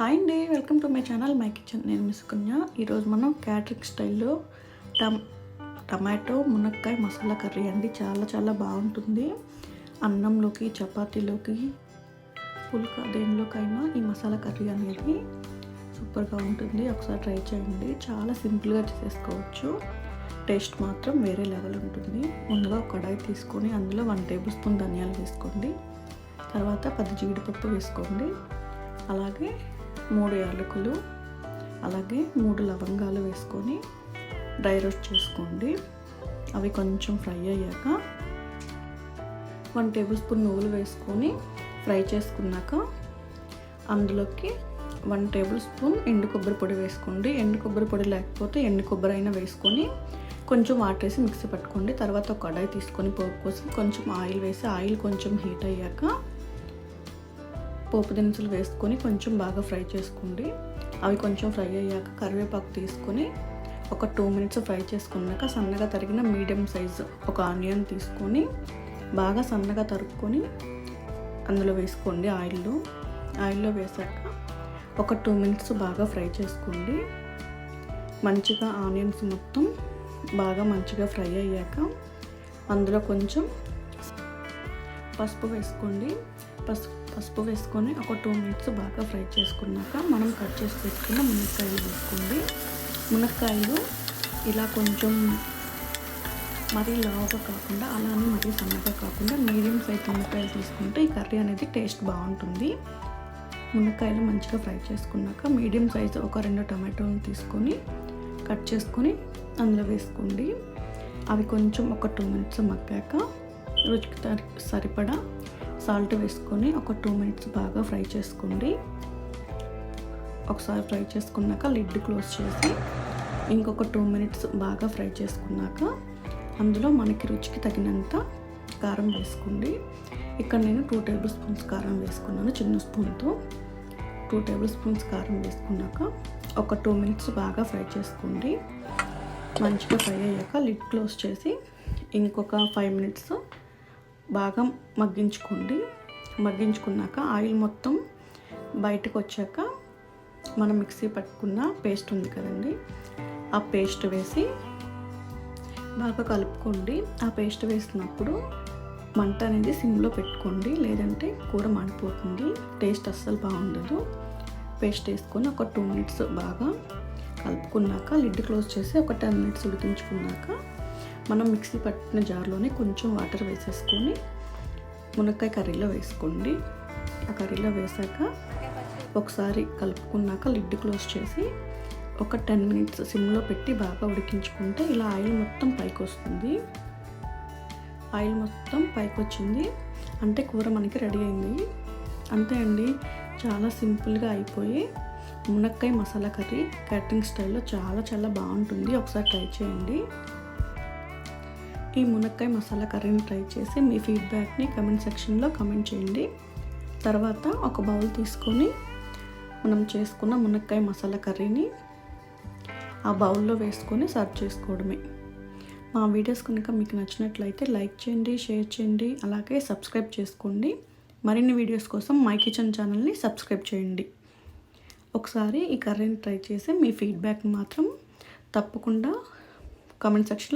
Hi అండి welcome to my channel my kitchen నేను miss ఈరోజు మనం క్యాటరిక్ స్టైల్లో టమ్ టమాటో మునక్కాయ మసాలా కర్రీ అండి. చాలా చాలా బాగుంటుంది. అన్నంలోకి చపాతీలోకి పుల్కా దేనిలోకైనా ఈ మసాలా కర్రీ అనేది సూపర్గా ఉంటుంది. ఒకసారి ట్రై చేయండి. చాలా సింపుల్గా చేసేసుకోవచ్చు. టేస్ట్ మాత్రం వేరే లెవెల్ ఉంటుంది. ముందుగా ఒక కడాయి తీసుకొని అందులో వన్ టేబుల్ స్పూన్ ధనియాలు వేసుకోండి. తర్వాత పది జీడిపప్పు వేసుకోండి. అలాగే మూడు యాలకులు అలాగే మూడు లవంగాలు వేసుకొని డ్రై రోస్ట్ చేసుకోండి. అవి కొంచెం ఫ్రై అయ్యాక వన్ టేబుల్ స్పూన్ నువ్వులు వేసుకొని ఫ్రై చేసుకున్నాక అందులోకి వన్ టేబుల్ స్పూన్ ఎండు కొబ్బరి పొడి వేసుకోండి. ఎండు కొబ్బరి పొడి లేకపోతే ఎండు కొబ్బరి అయినా వేసుకొని కొంచెం వాటర్ వేసి మిక్సీ పట్టుకోండి. తర్వాత ఒక కడాయి తీసుకొని పోపు కోసం కొంచెం ఆయిల్ వేసి ఆయిల్ కొంచెం హీట్ అయ్యాక పోపు దినుసులు వేసుకొని కొంచెం బాగా ఫ్రై చేసుకోండి. అవి కొంచెం ఫ్రై అయ్యాక కరివేపాకు తీసుకొని ఒక టూ మినిట్స్ ఫ్రై చేసుకున్నాక సన్నగా తరిగిన మీడియం సైజు ఒక ఆనియన్ తీసుకొని బాగా సన్నగా తరుక్కొని అందులో వేసుకోండి ఆయిల్లో. ఆయిల్లో వేసాక ఒక టూ మినిట్స్ బాగా ఫ్రై చేసుకోండి. మంచిగా ఆనియన్స్ మొత్తం బాగా మంచిగా ఫ్రై అయ్యాక అందులో కొంచెం పసుపు వేసుకోండి. పసుపు పసుపు వేసుకొని ఒక టూ మినిట్స్ బాగా ఫ్రై చేసుకున్నాక మనం కట్ చేసి పెట్టుకున్న మునక్కాయలు వేసుకోండి. మునక్కాయలు ఇలా కొంచెం మరీ లావుగా కాకుండా అలానే మరీ సన్నగా కాకుండా మీడియం సైజ్ మునక్కాయలు తీసుకుంటే ఈ కర్రీ అనేది టేస్ట్ బాగుంటుంది. మునక్కాయలు మంచిగా ఫ్రై చేసుకున్నాక మీడియం సైజు ఒక రెండు టమాటోలు తీసుకొని కట్ చేసుకొని అందులో వేసుకోండి. అవి కొంచెం ఒక టూ మినిట్స్ మగ్గాక రుచికి సరిపడా సాల్ట్ వేసుకొని ఒక టూ మినిట్స్ బాగా ఫ్రై చేసుకోండి. ఒకసారి ఫ్రై చేసుకున్నాక లిడ్ క్లోజ్ చేసి ఇంకొక టూ మినిట్స్ బాగా ఫ్రై చేసుకున్నాక అందులో మనకి రుచికి తగినంత కారం వేసుకోండి. ఇక్కడ నేను టూ టేబుల్ స్పూన్స్ కారం వేసుకున్నాను చిన్న స్పూన్తో. టూ టేబుల్ స్పూన్స్ కారం వేసుకున్నాక ఒక టూ మినిట్స్ బాగా ఫ్రై చేసుకోండి. మంచిగా ఫ్రై అయ్యాక లిడ్ క్లోజ్ చేసి ఇంకొక ఫైవ్ మినిట్స్ బాగా మగ్గించుకోండి. మగ్గించుకున్నాక ఆయిల్ మొత్తం బయటకు వచ్చాక మనం మిక్సీ పట్టుకున్న పేస్ట్ ఉంది కదండి ఆ పేస్ట్ వేసి బాగా కలుపుకోండి. ఆ పేస్ట్ వేసినప్పుడు మంట అనేది సిమ్లో పెట్టుకోండి. లేదంటే కూర మాడిపోతుంది. టేస్ట్ అస్సలు బాగుండదు. పేస్ట్ వేసుకొని ఒక టూ మినిట్స్ బాగా కలుపుకున్నాక లిడ్ క్లోజ్ చేసి ఒక టెన్ మినిట్స్ ఉడికించుకున్నాక మనం మిక్సీ పట్టిన జార్లోనే కొంచెం వాటర్ వేసేసుకొని మునక్కాయ కర్రీలో వేసుకోండి. ఆ కర్రీలో వేసాక ఒకసారి కలుపుకున్నాక లిడ్ క్లోజ్ చేసి ఒక టెన్ మినిట్స్ సిమ్లో పెట్టి బాగా ఉడికించుకుంటే ఇలా ఆయిల్ మొత్తం పైకి వస్తుంది. ఆయిల్ మొత్తం పైకి వచ్చింది. అంటే కూర మనకి రెడీ అయింది. అంతే అండి. చాలా సింపుల్గా అయిపోయి మునక్కాయ మసాలా కర్రీ క్యాటరింగ్ స్టైల్లో చాలా చాలా బాగుంటుంది. ఒకసారి ట్రై చేయండి. ఈ మునక్కాయ మసాలా కర్రీని ట్రై చేసి మీ ఫీడ్బ్యాక్ని కమెంట్ సెక్షన్లో కమెంట్ చేయండి. తర్వాత ఒక బౌల్ తీసుకొని మనం చేసుకున్న మునక్కాయ మసాలా కర్రీని ఆ బౌల్లో వేసుకొని సర్వ్ చేసుకోవడమే. మా వీడియోస్ కనుక మీకు నచ్చినట్లయితే లైక్ చేయండి షేర్ చేయండి అలాగే సబ్స్క్రైబ్ చేసుకోండి. మరిన్ని వీడియోస్ కోసం మై కిచెన్ ఛానల్ని సబ్స్క్రైబ్ చేయండి. ఒకసారి ఈ కర్రీని ట్రై చేసి మీ ఫీడ్బ్యాక్ మాత్రం తప్పకుండా కామెంట్ సెక్షన్లో